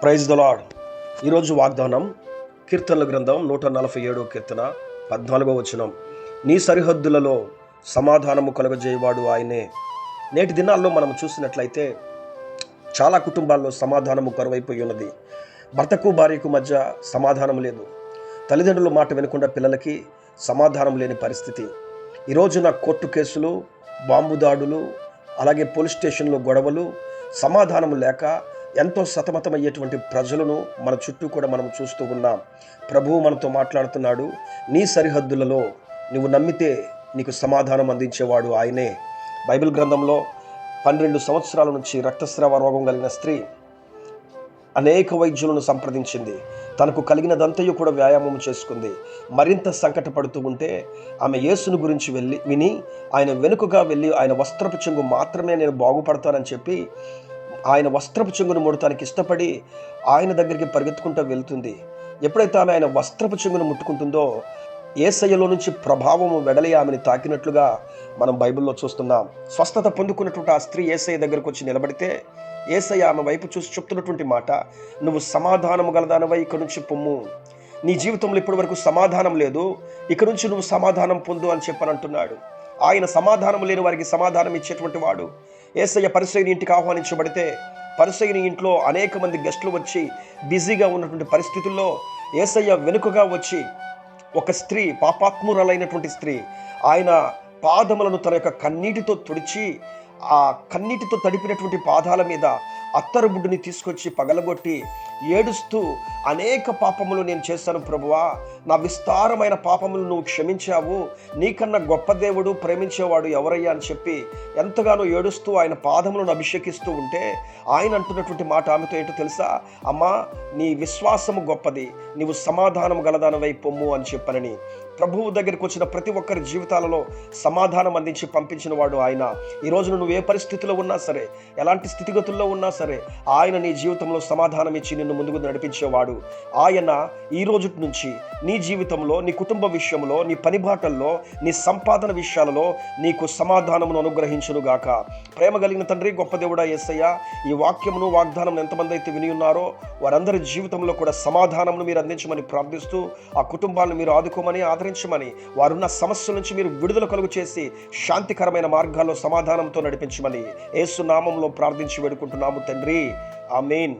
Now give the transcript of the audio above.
Praise the lord ఈరోజు వాగ్దానం కీర్తనల గ్రంథం నూట నలభై ఏడో కీర్తన పద్నాలుగో వచనం. నీ సరిహద్దులలో సమాధానము కలుగజేయవాడు ఆయనే. నేటి దినాల్లో మనం చూసినట్లయితే చాలా కుటుంబాల్లో సమాధానము కరువైపోయి ఉన్నది. భర్తకు భార్యకు మధ్య సమాధానం లేదు. తల్లిదండ్రుల మాట వినకుండా పిల్లలకి సమాధానం లేని పరిస్థితి. ఈరోజున కోర్టు కేసులు బాంబు దాడులు అలాగే పోలీస్ స్టేషన్లో గొడవలు సమాధానం లేక ఎంతో సతమతమయ్యేటువంటి ప్రజలను మన చుట్టూ కూడా మనం చూస్తూ ఉన్నాం. ప్రభువు మనతో మాట్లాడుతున్నాడు. నీ సరిహద్దులలో నువ్వు నమ్మితే నీకు సమాధానం అందించేవాడు ఆయనే. బైబిల్ గ్రంథంలో పన్నెండు సంవత్సరాల నుంచి రక్తస్రావ రోగం కలిగిన స్త్రీ అనేక వైద్యులను సంప్రదించింది. తనకు కలిగినదంతయు కూడా వ్యాయామం చేసుకుంది. మరింత సంకటపడుతూ ఉంటే ఆమె యేసును గురించి వెళ్ళి విని ఆయన వెనుకగా వెళ్ళి ఆయన వస్త్రపు చెంగు మాత్రమే నేను బాగుపడతానని చెప్పి ఆయన వస్త్రపు చెంగును ముడతానికి ఇష్టపడి ఆయన దగ్గరికి పరిగెత్తుకుంటూ వెళ్తుంది. ఎప్పుడైతే ఆమె ఆయన వస్త్రపు చెంగును ముట్టుకుంటుందో ఏసయ్యలో నుంచి ప్రభావము వెడలి ఆమెను తాకినట్లుగా మనం బైబిల్లో చూస్తున్నాం. స్వస్థత పొందుకున్నటువంటి ఆ స్త్రీ ఏసయ్య దగ్గరకు వచ్చి నిలబడితే ఏసయ్య ఆమె వైపు చూసి చెప్తున్నటువంటి మాట నువ్వు సమాధానము గలదానవై ఇక్కడి నుంచి పొమ్ము. నీ జీవితంలో ఇప్పటి వరకు సమాధానం లేదు. ఇక నుంచి నువ్వు సమాధానం పొందు అని చెప్పని అంటున్నాడు. ఆయన సమాధానం లేని వారికి సమాధానం ఇచ్చేటువంటి వాడు. ఏసయ్య పరిసైని ఇంటికి ఆహ్వానించబడితే పరిసైని ఇంట్లో అనేక మంది గెస్టులు వచ్చి బిజీగా ఉన్నటువంటి పరిస్థితుల్లో ఏసయ్య వెనుకగా వచ్చి ఒక స్త్రీ పాపాత్మురాలైనటువంటి స్త్రీ ఆయన పాదములను తన యొక్క కన్నీటితో తుడిచి ఆ కన్నీటితో తడిపినటువంటి పాదాల మీద అత్తరుబుడ్డుని తీసుకొచ్చి పగలగొట్టి ఏడుస్తూ అనేక పాపములు నేను చేశాను ప్రభువా నా విస్తారమైన పాపములు నువ్వు క్షమించావు. నీకన్నా గొప్ప దేవుడు ప్రేమించేవాడు ఎవరయ్యా అని చెప్పి ఎంతగానో ఏడుస్తూ ఆయన పాదములను అభిషేకిస్తూ ఉంటే ఆయన అంటున్నటువంటి మాట ఆమెతో ఏంటో తెలుసా? అమ్మా నీ విశ్వాసము గొప్పది. నీవు సమాధానం గలదానవై పొమ్ము అని చెప్పనని. ప్రభువు దగ్గరికి వచ్చిన ప్రతి ఒక్కరి జీవితాలలో సమాధానం అందించి పంపించిన వాడు ఆయన. ఈ రోజున నువ్వు ఏ పరిస్థితిలో ఉన్నా సరే ఎలాంటి స్థితిగతుల్లో ఉన్నా సరే ఆయన నీ జీవితంలో సమాధానం ఇచ్చి నిన్ను ముందుకు నడిపించేవాడు. ఆయన ఈ రోజు నుంచి నీ జీవితంలో నీ కుటుంబ విషయంలో నీ పని బాటల్లో నీ సంపాదన విషయాలలో నీకు సమాధానమును అనుగ్రహించునుగాక ప్రేమ కలిగిన తండ్రి గొప్ప దేవుడా యేసయ్య ఈ వాక్యమును వాగ్దానం ఎంతమంది అయితే విని ఉన్నారో వారందరి జీవితంలో కూడా సమాధానమును మీరు అందించమని ప్రార్థిస్తూ ఆ కుటుంబాలను మీరు ఆదుకోమని ఆదరించమని వారున్న సమస్యల నుంచి మీరు విడుదల కలుగు చేసి శాంతికరమైన మార్గాల్లో సమాధానంతో నడిపించమని ఏసునామంలో ప్రార్థించి వేడుకుంటున్నాము తండ్రి. ఆమెన్.